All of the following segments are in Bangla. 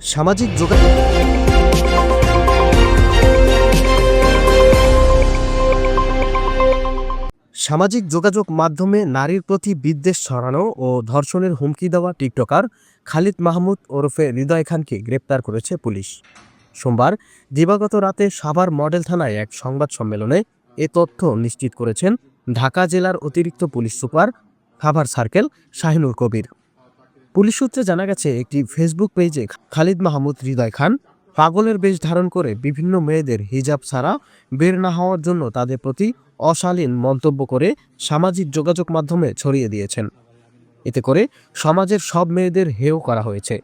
সামাজিক যোগাযোগ। সামাজিক যোগাযোগ মাধ্যমে নারীর প্রতি বিদ্বেষ ছড়ানো ও ধর্ষণের হুমকি দেওয়া টিকটকার খালিদ মাহমুদ ওরফে হৃদয় খানকে গ্রেপ্তার করেছে পুলিশ। সোমবার, দিবাগত রাতে সাভার মডেল থানায় এক সংবাদ সম্মেলনে এ তথ্য নিশ্চিত করেছেন ঢাকা জেলার অতিরিক্ত পুলিশ সুপার খাভার সার্কেল শাহিনুর কবির। পুলিশ সূত্রে জানা গেছে, একটি ফেসবুক পেজে খালিদ মাহমুদ হৃদয় খান পাগলের বেশ ধারণ করে বিভিন্ন মেয়েদের হিজাব ছাড়া বের না হওয়ার জন্য তাদের প্রতি অশালীন মন্তব্য করে সামাজিক যোগাযোগ মাধ্যমে ছড়িয়ে দিয়েছেন। এতে করে সমাজের সব মেয়েদের হেয় করা হয়েছে।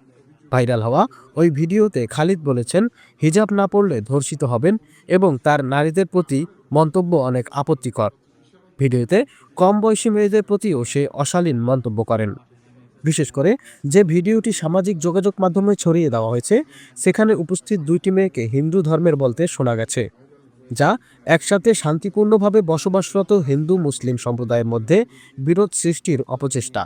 ভাইরাল হওয়া ওই ভিডিওতে খালিদ বলেছেন, হিজাব না পড়লে ধর্ষিত হবেন এবং তার নারীদের প্রতি মন্তব্য অনেক আপত্তিকর। ভিডিওতে কম বয়সী মেয়েদের প্রতিও সে অশালীন মন্তব্য করেন। বিশেষ করে যে ভিডিওটি সামাজিক যোগাযোগ মাধ্যমে ছড়িয়ে দেওয়া হয়েছে, সেখানে উপস্থিত দুইটি মেয়েকে হিন্দু ধর্মের বলতে শোনা গেছে, যা একসাথে শান্তিপূর্ণভাবে বসবাসরত হিন্দু মুসলিম সম্প্রদায়ের মধ্যে বিরোধ সৃষ্টির অপচেষ্টা।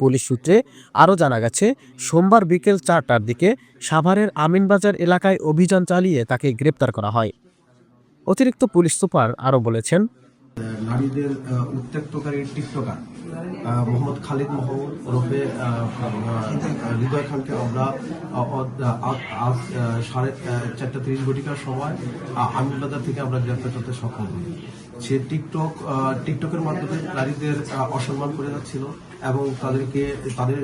পুলিশ সূত্রে আরও জানা গেছে, সোমবার বিকেল চারটার দিকে সাভারের আমিনবাজার এলাকায় অভিযান চালিয়ে তাকে গ্রেপ্তার করা হয়। অতিরিক্ত পুলিশ সুপার আরও বলেছেন নারীদের আহ, উত্ত্যক্তকারী টিকটকার মোহাম্মদ খালিদ মাহমুদ ওরফে হৃদয় খানকে আমরা আজ সাড়ে চারটা তিরিশ ঘটিকার সময় আমিনবাজার থেকে আমরা গ্রেপ্তার করতে সক্ষম হই। সে টিকটক টিকটকের মাধ্যমে নারীদের অসম্মান করে যাচ্ছিল এবং তাদেরকে তাদের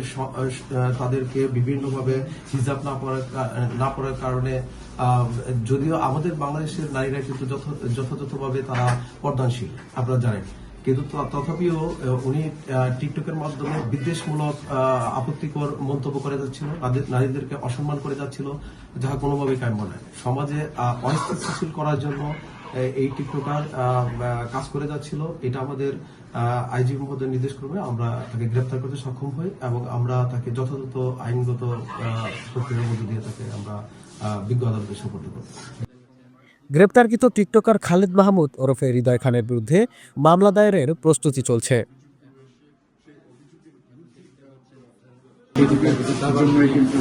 তাদেরকে বিভিন্নভাবে হিজাব না পড়ার না পড়ার কারণে যদিও আমাদের বাংলাদেশের নারীরা কিন্তু যথাযথভাবে তারা পর্দানশীল, আপনারা জানেন। কিন্তু তথাপিও উনি টিকটকের মাধ্যমে বিদ্বেষমূলক আপত্তিকর মন্তব্য করে যাচ্ছিল নারীদেরকে অসম্মান করে যাচ্ছিল, যাহা কোনোভাবে কাম্য নয়। সমাজে অস্থিতিশীল করার জন্য এই টিকটকার কাজ করে যাচ্ছিল। এটা আমাদের আইজি মহোদয় নির্দেশ করবে আমরা তাকে গ্রেপ্তার করতে সক্ষম হই এবং আমরা তাকে যথাযথ আইনগত প্রক্রিয়ার মধ্যে দিয়ে তাকে আমরা বিজ্ঞ আদালতে সুপর্দ করব। গ্রেপ্তারকৃত টিকটকার খালেদ মাহমুদ ওরফে হৃদয় খানের বিরুদ্ধে মামলা দায়েরের প্রস্তুতি চলছে। তার জন্যই কিন্তু